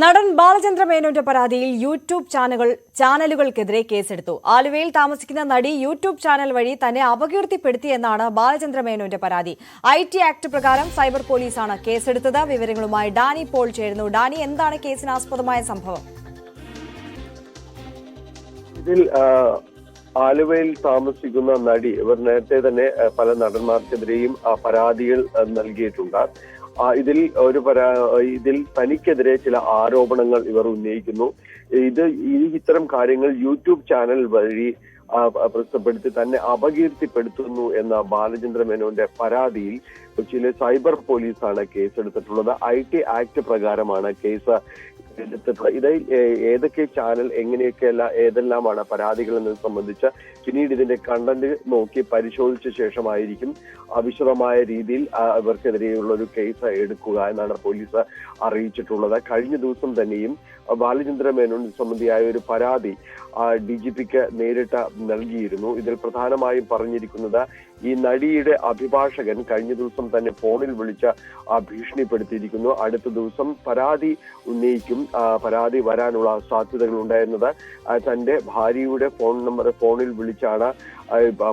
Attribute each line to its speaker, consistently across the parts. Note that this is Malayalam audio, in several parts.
Speaker 1: നടൻ ബാലചന്ദ്ര മേനോന്റെ പരാതിയിൽ യൂട്യൂബ് ചാനലുകൾ ചാനലുകൾക്കെതിരെ കേസെടുത്തു. ആലുവയിൽ താമസിക്കുന്ന നടി യൂട്യൂബ് ചാനൽ വഴി തന്നെ അപകീർത്തിപ്പെടുത്തിയെന്നാണ് ബാലചന്ദ്ര മേനോന്റെ പരാതി. ഐ ടി ആക്ട് പ്രകാരം സൈബർ പോലീസാണ് കേസെടുത്തത്. വിവരങ്ങളുമായി ഡാനി പോൾ ചേരുന്നു. ഡാനി എന്താണ് കേസിനാസ്പദമായ സംഭവം?
Speaker 2: ഇതിൽ ആലുവയിൽ താമസിക്കുന്ന നടി ഇവർ നേരത്തെ തന്നെ പല നടന്മാർക്കെതിരെയും പരാതികൾ നൽകിയിട്ടുണ്ട്. ഇതിൽ ഒരു പരാ ഇതിൽ തനിക്കെതിരെ ചില ആരോപണങ്ങൾ ഇവർ ഉന്നയിക്കുന്നു. ഇത് ഈ ഇത്തരം കാര്യങ്ങൾ യൂട്യൂബ് ചാനൽ വഴി പ്രസിദ്ധപ്പെടുത്തി തന്നെ അപകീർത്തിപ്പെടുത്തുന്നു എന്ന ബാലചന്ദ്ര മേനോന്റെ പരാതിയിൽ കൊച്ചിയിലെ സൈബർ പോലീസാണ് കേസെടുത്തിട്ടുള്ളത്. ഐ ടി ആക്ട് പ്രകാരമാണ് കേസ് ഇതിൽ ഏതൊക്കെ ചാനൽ എങ്ങനെയൊക്കെയല്ല ഏതെല്ലാമാണ് പരാതികൾ എന്നത് സംബന്ധിച്ച് പിന്നീട് ഇതിന്റെ കണ്ടന്റ് നോക്കി പരിശോധിച്ച ശേഷമായിരിക്കും അവിശദമായ രീതിയിൽ ഇവർക്കെതിരെയുള്ള ഒരു കേസ് എടുക്കുക എന്നാണ് പോലീസ് അറിയിച്ചിട്ടുള്ളത്. കഴിഞ്ഞ ദിവസം തന്നെയും ബാലചന്ദ്ര മേനോൻ സംബന്ധിയായ ഒരു പരാതി ഡി ജി പിക്ക് നേരിട്ട് നൽകിയിരുന്നു. ഇതിൽ പ്രധാനമായും പറഞ്ഞിരിക്കുന്നത് ഈ നടിയുടെ അഭിഭാഷകൻ കഴിഞ്ഞ ദിവസം തന്നെ ഫോണിൽ വിളിച്ച് ഭീഷണിപ്പെടുത്തിയിരിക്കുന്നു. അടുത്ത ദിവസം പരാതി ഉന്നയിക്കും. പരാതി വരാനുള്ള സാധ്യതകൾ ഉണ്ടായിരുന്നത്. തന്റെ ഭാര്യയുടെ ഫോൺ നമ്പർ ഫോണിൽ വിളിച്ചാണ്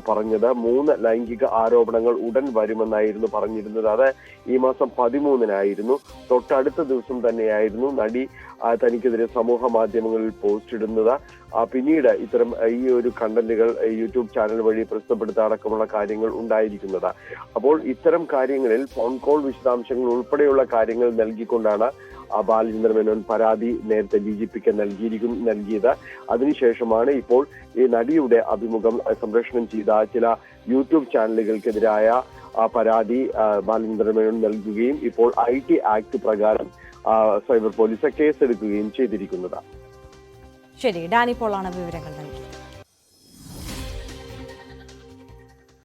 Speaker 2: പറഞ്ഞത്. മൂന്ന് ലൈംഗിക ആരോപണങ്ങൾ ഉടൻ വരുമെന്നായിരുന്നു പറഞ്ഞിരുന്നത്. അത് ഈ മാസം പതിമൂന്നിനായിരുന്നു. തൊട്ടടുത്ത ദിവസം തന്നെയായിരുന്നു നടി തനിക്കെതിരെ സമൂഹ മാധ്യമങ്ങളിൽ പോസ്റ്റ് ഇടുന്നത്. പിന്നീട് ഇത്തരം ഈ ഒരു കണ്ടന്റുകൾ യൂട്യൂബ് ചാനൽ വഴി പ്രസിദ്ധപ്പെടുത്തുക അടക്കമുള്ള കാര്യങ്ങൾ ഉണ്ടായിരിക്കുന്നത്. അപ്പോൾ ഇത്തരം കാര്യങ്ങളിൽ ഫോൺ കോൾ വിശദാംശങ്ങൾ ഉൾപ്പെടെയുള്ള കാര്യങ്ങൾ നൽകിക്കൊണ്ടാണ് ബാലചന്ദ്ര മേനോൻ പരാതി നേരത്തെ ഡി ജി പിക്ക് നൽകിയിരിക്കും നൽകിയത്. അതിനുശേഷമാണ് ഇപ്പോൾ ഈ നടിയുടെ അഭിമുഖം സംപ്രേഷണം ചെയ്ത ചില യൂട്യൂബ് ചാനലുകൾക്കെതിരായ പരാതി ബാലചന്ദ്ര മേനോൻ നൽകുകയും ഇപ്പോൾ ഐ ടി ആക്ട് പ്രകാരം സൈബർ പോലീസ് കേസെടുക്കുകയും ചെയ്തിരിക്കുന്നത്.
Speaker 1: ശരി ഡാനി പോളാണ് വിവരങ്ങൾ